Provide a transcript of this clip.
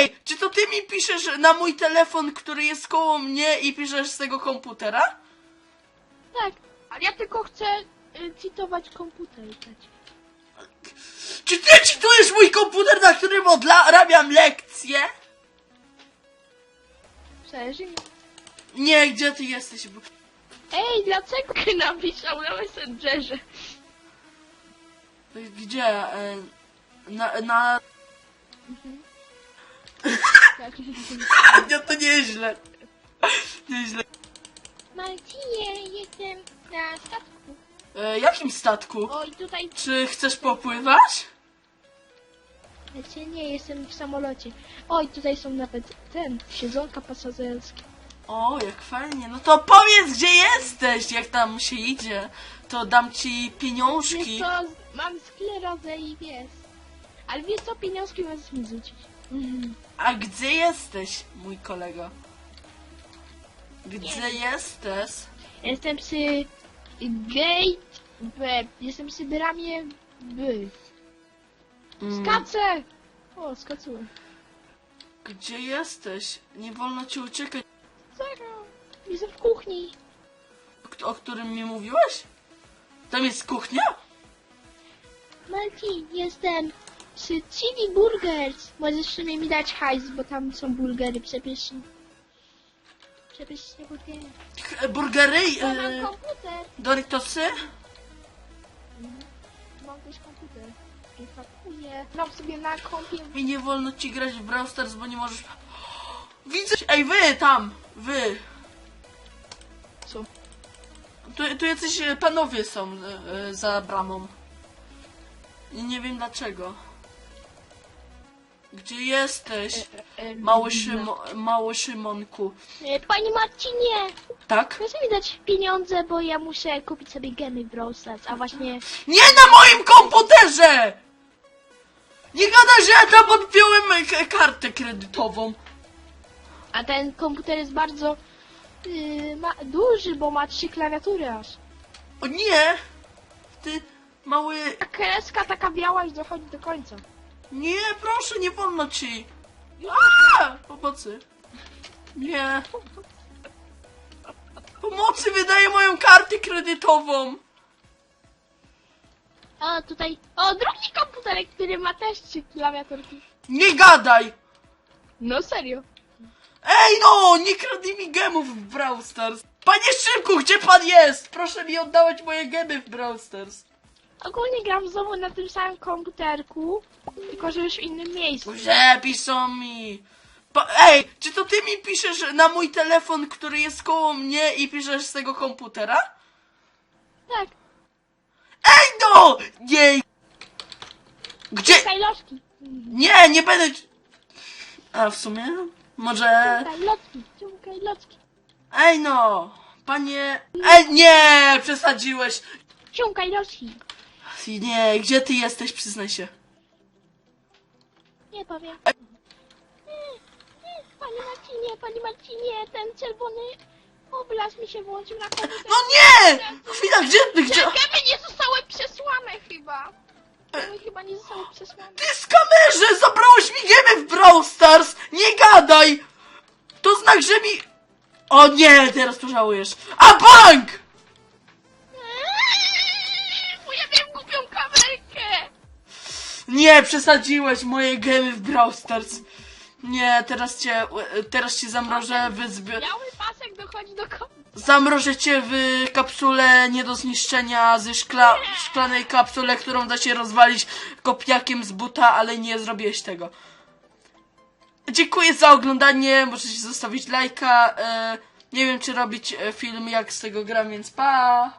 Ej, czy to ty mi piszesz na mój telefon, który jest koło mnie i piszesz z tego komputera? Tak, ale ja tylko chcę y, komputer. dać. Czy ty czytujesz mój komputer, na którym odrabiam lekcje? Serio? Nie, gdzie ty jesteś? Bo- Ej, dlaczego ty napisał na Messengerze? Gdzie? E, Na, na... Tak. Nie, to nieźle. Nieźle. Marcinie, jestem na statku. E, jakim statku? O, i tutaj... Czy chcesz popływać? Znaczy nie, jestem w samolocie. O, i tutaj są nawet ten, siedzonka pasażerskie. O, jak fajnie. No to powiedz, gdzie jesteś, jak tam się idzie. To dam ci Wiesz pieniążki. co, mam sklerozę i wiesz. Ale wiesz co, pieniążki możesz mi rzucić. Mhm. A gdzie jesteś, mój kolego? Gdzie jesteś? Jestem przy gate B. Jestem przy bramie B. Mm! O, skacułem. Gdzie jesteś? Nie wolno ci uciekać. Zero. Jestem w kuchni. O, o którym mi mówiłeś? Tam jest kuchnia? Marcin, jestem przy Chili Burgers. Możesz w sumie mi dać hajs, bo tam są burgery przepyszne. Przepyszne burgery. E, Burgery? O, mam E, komputer. Doritosy? Mam też komputer. I fakuję. Mam sobie na kompie. I nie wolno ci grać w Brawl Stars, bo nie możesz... Widzę... Ej, wy tam! Wy! Co? Tu, tu jacyś e, panowie są e, e, za bramą. I nie wiem dlaczego. Gdzie jesteś? E, Mały, Szymo, mały Szymonku. E, Panie Marcinie, Tak? proszę mi dać pieniądze, bo ja muszę kupić sobie gemy w Brawl Stars, a właśnie... Nie na moim komputerze! Nie gadaj, że ja tam odpiąłem e, k- kartę kredytową. A ten komputer jest bardzo yy, ma, duży, bo ma trzy klawiatury aż. O nie! Ty mały... A kreska taka biała już dochodzi do końca. Nie, proszę, nie wolno ci. A, pomocy. Nie. Pomocy wydaje moją kartę kredytową. O, tutaj... O, drugi komputerek, który ma też trzy klawiaturki. Nie gadaj. No serio. Ej no, nie kradnij mi gemów w Brawl Stars. Panie Szybku, gdzie pan jest? Proszę mi oddawać moje gemy w Brawl Stars. Ogólnie gram znowu na tym samym komputerku, tylko że już w innym miejscu. Że piszą mi. Pa Ej, czy to ty mi piszesz na mój telefon, który jest koło mnie i piszesz z tego komputera? Tak, Ej no! Nie! Gdzie? szukaj lożki. Nie, nie będę... ci- A w sumie? Może... Loczki. Ej no! Panie... Ej, nie! Przesadziłeś! Szukaj loczki. Nie, gdzie ty jesteś? Przyznaj się. Nie powiem. Nie, Panie Marcinie, panie Marcinie, ten czerwony obraz mi się włączył na komputer. No nie! Chwila, gdzie? Gdzie? Gemy nie zostały przesłane chyba. Gemy chyba nie zostały przesłane. Ty z kamerze! Zabrałeś mi gemy w Brawl Stars! Nie gadaj! To znak, że mi... O nie, teraz pożałujesz. A bank! Nie, przesadziłeś moje gemy w Brawl Stars. Nie, teraz cię, teraz cię zamrożę w zby... Biały pasek dochodzi do końca. Zamrożę cię w kapsule nie do zniszczenia ze szkla, szklanej kapsule, którą da się rozwalić kopiakiem z buta, ale nie zrobiłeś tego. Dziękuję za oglądanie, możecie zostawić lajka. E, nie wiem czy robić e, film jak z tego gram, więc pa!